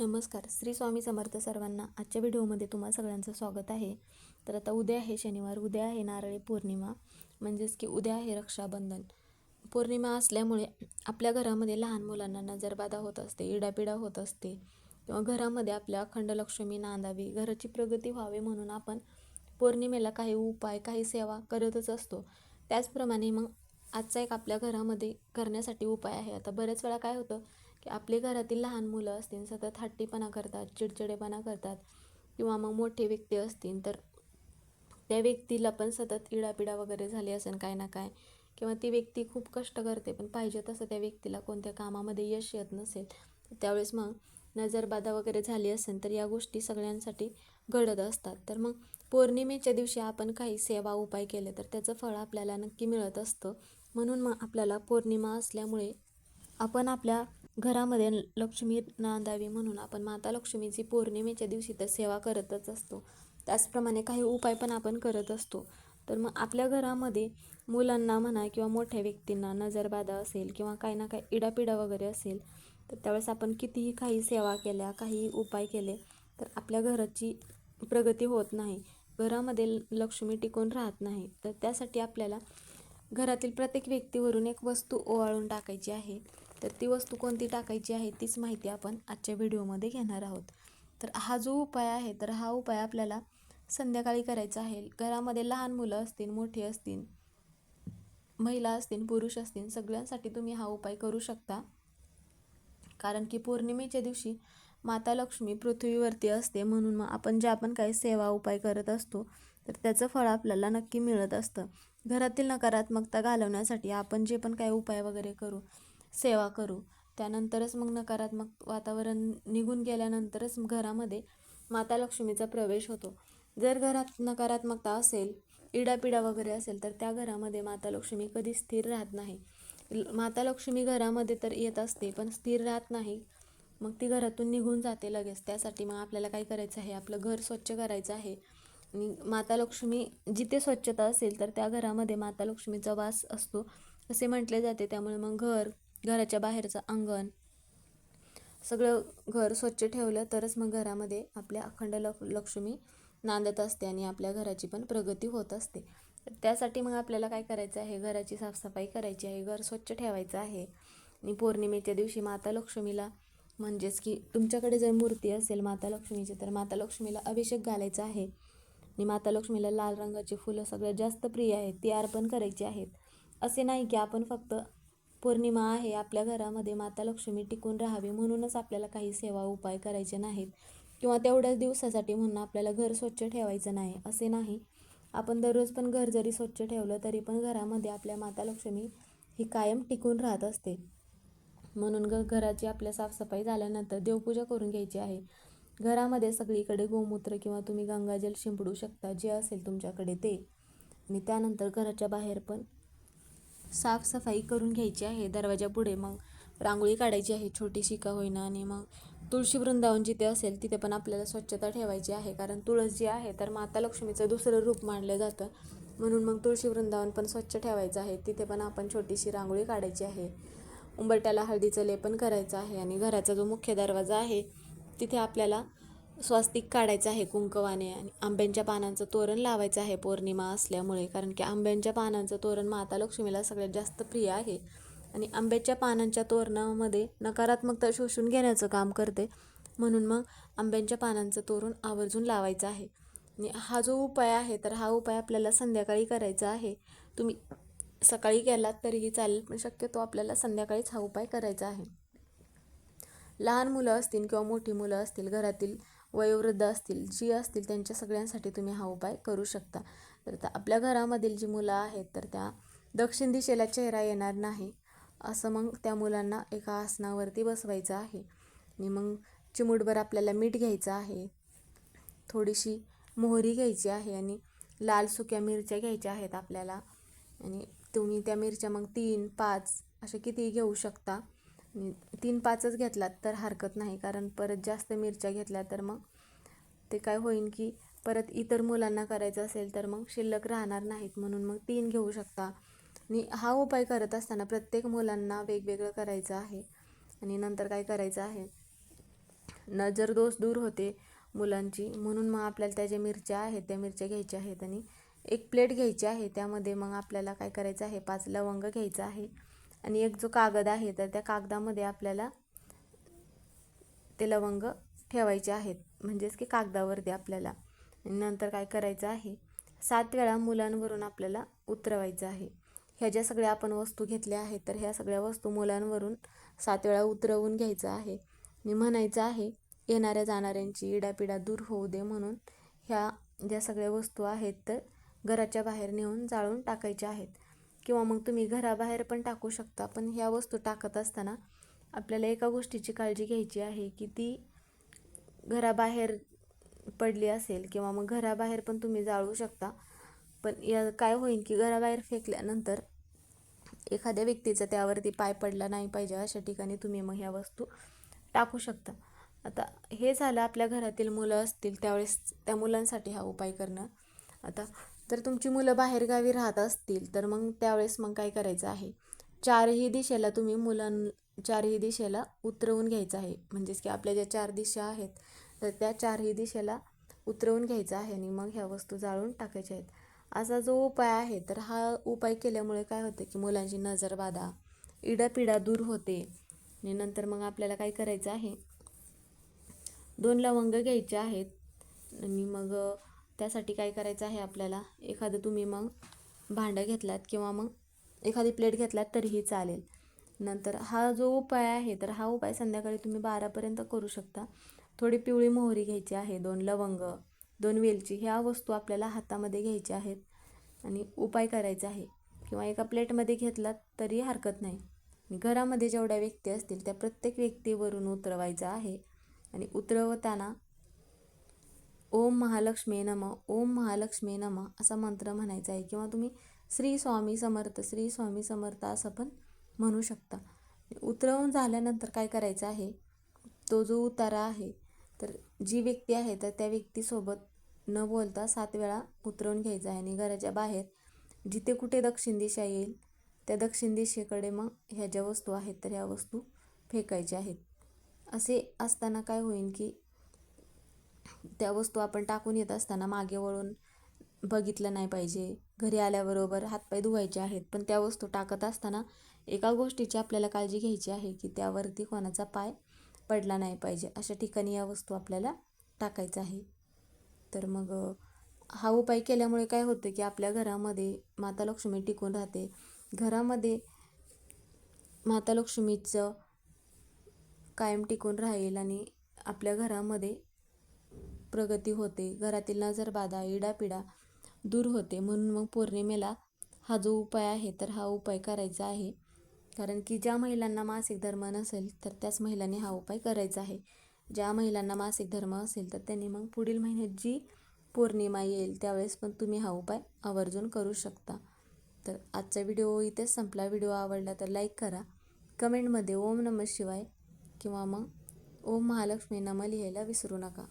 नमस्कार. श्री स्वामी समर्थ सर्वांना आजच्या व्हिडिओमध्ये तुम्हा सगळ्यांचं स्वागत आहे. तर आता उद्या आहे शनिवार. उद्या आहे नारळी पौर्णिमा. म्हणजेच की उद्या आहे रक्षाबंधन. पौर्णिमा असल्यामुळे आपल्या घरामध्ये लहान मुलांना नजरबाधा होत असते इडापिडा होत असते. किंवा घरामध्ये आपल्या अखंड लक्ष्मी नांदावी घराची प्रगती व्हावी म्हणून आपण पौर्णिमेला काही उपाय काही सेवा करतच असतो. त्याचप्रमाणे मग आजचा एक आपल्या घरामध्ये करण्यासाठी उपाय आहे. आता बऱ्याच वेळा काय होतं की आपले घरातील लहान मुलं असतील सतत हट्टीपणा करतात चिडचिडेपणा करतात किंवा मग मोठे व्यक्ती असतील तर त्या व्यक्तीला पण सतत इडापिडा वगैरे झाली असेल काय ना काय किंवा ती व्यक्ती खूप कष्ट करते पण पाहिजे तसं त्या व्यक्तीला कोणत्या कामामध्ये यश येत नसेल त्यावेळेस मग नजरबाधा वगैरे झाली असेल तर या गोष्टी सगळ्यांसाठी घडत असतात. तर मग पौर्णिमेच्या दिवशी आपण काही सेवा उपाय केले तर त्याचं फळ आपल्याला नक्की मिळत असतं. म्हणून मग आपल्याला पौर्णिमा असल्यामुळे आपण आपल्या घरामध्ये लक्ष्मी नांदावी म्हणून आपण माता लक्ष्मीची पौर्णिमेच्या दिवशी तर सेवा करतच असतो. त्याचप्रमाणे काही उपाय पण आपण करत असतो. तर मग आपल्या घरामध्ये मुलांना म्हणा किंवा मोठ्या व्यक्तींना नजरबाधा असेल किंवा काही ना काही इडापिडा वगैरे असेल तर त्यावेळेस आपण कितीही काही सेवा केल्या काही उपाय केले तर आपल्या घराची प्रगती होत नाही. घरामध्ये लक्ष्मी टिकून राहत नाही. तर त्यासाठी आपल्याला घरातील प्रत्येक व्यक्तीवरून एक वस्तू ओवाळून टाकायची आहे. तर ती वस्तू कोणती टाकायची आहे तीच माहिती आपण आजच्या व्हिडिओमध्ये घेणार आहोत. तर हा जो उपाय आहे तर हा उपाय आपल्याला संध्याकाळी करायचा आहे. घरामध्ये लहान मुलं असतील मोठी असतील महिला असतील पुरुष असतील सगळ्यांसाठी तुम्ही हा उपाय करू शकता. कारण की पौर्णिमेच्या दिवशी माता लक्ष्मी पृथ्वीवरती असते म्हणून मग आपण जे आपण काही सेवा उपाय करत असतो तर त्याचं फळ आपल्याला नक्की मिळत असतं. घरातील नकारात्मकता घालवण्यासाठी आपण जे पण काही उपाय वगैरे करू सेवा करू. त्यानंतरच मग नकारात्मक वातावरण निघून गेल्यानंतरच घरामध्ये माता लक्ष्मीचा प्रवेश होतो. जर घरात नकारात्मकता असेल इडापिडा वगैरे असेल तर त्या घरामध्ये माता लक्ष्मी कधी स्थिर राहत नाही. माता लक्ष्मी घरामध्ये तर येत असते पण स्थिर राहत नाही. मग ती घरातून निघून जाते लगेच. त्यासाठी मग आपल्याला काय करायचं आहे? आपलं घर स्वच्छ करायचं आहे. आणि माता लक्ष्मी जिथे स्वच्छता असेल तर त्या घरामध्ये माता लक्ष्मीचा वास असतो असे म्हटले जाते. त्यामुळे मग घर घराच्या बाहेरचं अंगण. सगळं घर स्वच्छ ठेवलं तरच मग घरामध्ये आपल्या अखंड ल लक्ष्मी नांदत असते आणि आपल्या घराची पण प्रगती होत असते. त्यासाठी मग आपल्याला काय करायचं आहे? घराची साफसफाई करायची आहे घर स्वच्छ ठेवायचं आहे. आणि पौर्णिमेच्या दिवशी माता लक्ष्मीला म्हणजेच की तुमच्याकडे जर मूर्ती असेल माता लक्ष्मीची तर माता लक्ष्मीला अभिषेक घालायचा आहे. आणि माता लक्ष्मीला लाल रंगाची फुलं सगळ्यात जास्त प्रिय आहेत ती अर्पण करायची आहेत. असे नाही की आपण फक्त पौर्णिमा आहे आपल्या घरामध्ये माता लक्ष्मी टिकून राहावी म्हणूनच आपल्याला काही सेवा उपाय करायचे नाहीत. किंवा तेवढ्याच दिवसासाठी म्हणून आपल्याला घर स्वच्छ ठेवायचं नाही असे नाही. आपण दररोज पण घर जरी स्वच्छ ठेवलं तरी पण घरामध्ये आपल्या माता लक्ष्मी ही कायम टिकून राहत असते. म्हणून ग घराची आपल्या साफसफाई झाल्यानंतर देवपूजा करून घ्यायची आहे. घरामध्ये सगळीकडे गोमूत्र किंवा तुम्ही गंगाजल शिंपडू शकता जे असेल तुमच्याकडे ते. आणि त्यानंतर घराच्या बाहेर पण साफसफाई करून घ्यायची आहे. दरवाजापुढे मग रांगोळी काढायची आहे. छोटीशी का होईना आणि मग तुळशी वृंदावन जिथे असेल तिथे पण आपल्याला स्वच्छता ठेवायची आहे. कारण तुळस जी आहे तर माता लक्ष्मीचं दुसरं रूप मानलं जातं. म्हणून मग तुळशी वृंदावन पण स्वच्छ ठेवायचं आहे. तिथे पण आपण छोटीशी रांगोळी काढायची आहे. उंबरट्याला हळदीचं लेपन करायचं आहे. आणि घराचा जो मुख्य दरवाजा आहे तिथे आपल्याला स्वास्तिक काढायचं आहे कुंकवाने आणि आंब्यांच्या पानांचं तोरण लावायचं आहे पौर्णिमा असल्यामुळे कारण की आंब्यांच्या पानांचं तोरण माता लक्ष्मीला सगळ्यात जास्त प्रिय आहे. आणि आंब्याच्या पानांच्या तोरणामध्ये नकारात्मकता शोषून घेण्याचं काम करते. म्हणून मग आंब्यांच्या पानांचं तोरण आवर्जून लावायचं आहे. आणि हा जो उपाय आहे तर हा उपाय आपल्याला संध्याकाळी करायचा आहे. तुम्ही सकाळी केलात तरीही चालेल पण शक्यतो आपल्याला संध्याकाळीच हा उपाय करायचा आहे. लहान मुलं असतील किंवा मोठी मुलं असतील घरातील वयोवृद्ध असतील जी असतील त्यांच्या सगळ्यांसाठी तुम्ही हा उपाय करू शकता. तर आपल्या घरामधील जी मुलं आहेत तर त्या दक्षिण दिशेला चेहरा येणार नाही असं मग त्या मुलांना एका आसनावरती बसवायचं आहे. आणि मग चिमूटभर आपल्याला मीठ घ्यायचं आहे थोडीशी मोहरी घ्यायची आहे आणि लाल सुक्या मिरच्या घ्यायच्या आहेत आपल्याला. आणि तुम्ही त्या मिरच्या मग तीन पाच असे कितीही घेऊ शकता. तीन पाचच घेतलात तर हरकत नाही कारण परत जास्त मिरच्या घेतल्या तर मग ते काय होईन की परत इतर मुलांना करायचं असेल तर मग शिल्लक राहणार नाहीत म्हणून मग तीन घेऊ शकता. आणि हा उपाय करत असताना प्रत्येक मुलांना वेगवेगळं करायचं आहे आणि नंतर काय करायचं आहे? नजर दोष दूर होते मुलांची म्हणून मग आपल्याला त्या ज्या मिरच्या आहेत त्या मिरच्या घ्यायच्या आहेत आणि एक प्लेट घ्यायची आहे त्यामध्ये मग आपल्याला काय करायचं आहे? पाच लवंग घ्यायचं आहे. आणि एक जो कागद आहे तर त्या कागदामध्ये आपल्याला ते लवंग ठेवायचे आहेत. म्हणजेच की कागदावरती आपल्याला. आणि नंतर काय करायचं आहे सात वेळा मुलांवरून आपल्याला उतरवायचं आहे. ह्या ज्या सगळ्या आपण वस्तू घेतल्या आहेत तर ह्या सगळ्या वस्तू मुलांवरून सात वेळा उतरवून घ्यायचं आहे. आणि म्हणायचं आहे येणाऱ्या जाणाऱ्यांची इडापिडा दूर होऊ दे म्हणून ह्या ज्या सगळ्या वस्तू आहेत तर घराच्या बाहेर नेऊन जाळून टाकायच्या आहेत. किंवा मग तुम्ही घराबाहेर पण टाकू शकता. पण ह्या वस्तू टाकत असताना आपल्याला एका गोष्टीची काळजी घ्यायची आहे की ती घराबाहेर पडली असेल किंवा मग घराबाहेर पण तुम्ही जाळू शकता. पण या काय होईल की घराबाहेर फेकल्यानंतर एखाद्या व्यक्तीचा त्यावरती पाय पडला नाही पाहिजे अशा ठिकाणी तुम्ही मग ह्या वस्तू टाकू शकता. आता हे झालं आपल्या घरातील मुलं असतील त्यावेळेस त्या मुलांसाठी हा उपाय करणं. आता जर तुमची मुलं बाहेरगावी राहत असतील तर मग त्यावेळेस मग काय करायचं आहे? चारही दिशेला तुम्ही मुलां चारही दिशेला उतरवून घ्यायचं आहे. म्हणजेच की आपल्या ज्या चार दिशा आहेत तर त्या चारही दिशेला उतरवून घ्यायचं आहे आणि मग ह्या वस्तू जाळून टाकायच्या आहेत. असा जो उपाय आहे तर हा उपाय केल्यामुळे काय होते की मुलांची नजर बाधा इडापिडा दूर होते. आणि नंतर मग आपल्याला काय करायचं आहे? दोन लवंग घ्यायचे आहेत आणि मग त्यासाठी काय करायचं आहे आपल्याला? एखादं तुम्ही मग भांडं घेतलात किंवा मग एखादी प्लेट घेतलात तरीही चालेल. नंतर हा जो उपाय आहे तर हा उपाय संध्याकाळी तुम्ही बारापर्यंत करू शकता. थोडी पिवळी मोहरी घ्यायची आहे दोन लवंग दोन वेलची ह्या वस्तू आपल्याला हातामध्ये घ्यायच्या आहेत. आणि उपाय करायचा आहे. किंवा एका प्लेटमध्ये घेतलात तरी हरकत नाही. घरामध्ये जेवढ्या व्यक्ती असतील त्या प्रत्येक व्यक्तीवरून उतरवायचं आहे. आणि उतरवताना ओम महालक्ष्मी नम ओम महालक्ष्मी नम असा मंत्र म्हणायचा आहे किंवा तुम्ही श्री स्वामी समर्थ श्री स्वामी समर्थ असं पण म्हणू शकता. उतरवून झाल्यानंतर काय करायचं आहे? तो जो उतारा आहे तर जी व्यक्ती आहे तर त्या व्यक्तीसोबत न बोलता सात वेळा उतरवून घ्यायचा आहे आणि घराच्या बाहेर जिथे कुठे दक्षिण दिशा येईल त्या दक्षिण दिशेकडे मग ह्या ज्या वस्तू आहेत तर ह्या वस्तू फेकायच्या आहेत. असे असताना काय होईल की त्या वस्तू आपण टाकून येत असताना मागे वळून बघितलं नाही पाहिजे. घरी आल्याबरोबर हातपाय धुवायचे आहेत पण त्या वस्तू टाकत असताना एका गोष्टीची आपल्याला काळजी घ्यायची आहे की त्यावरती कोणाचा पाय पडला नाही पाहिजे. अशा ठिकाणी या वस्तू आपल्याला टाकायचं आहे. तर मग हा उपाय केल्यामुळे काय होतं की आपल्या घरामध्ये माता लक्ष्मी टिकून राहते. घरामध्ये माता लक्ष्मीचं कायम टिकून राहील आणि आपल्या घरामध्ये प्रगती होते. घरातील नजरबाधा इडापिडा दूर होते म्हणून मग पौर्णिमेला हा जो उपाय आहे तर हा उपाय करायचा आहे. कारण की ज्या महिलांना मासिक धर्म नसेल तर त्याच महिलांनी हा उपाय करायचा आहे. ज्या महिलांना मासिक धर्म असेल तर त्यांनी मग पुढील महिन्यात जी पौर्णिमा येईल त्यावेळेस पण तुम्ही हा उपाय आवर्जून करू शकता. तर आजचा व्हिडिओ इथेच संपला. व्हिडिओ आवडला तर लाईक करा. कमेंटमध्ये ओम नमः शिवाय किंवा मग ओम महालक्ष्मी नमः लिहायला विसरू नका.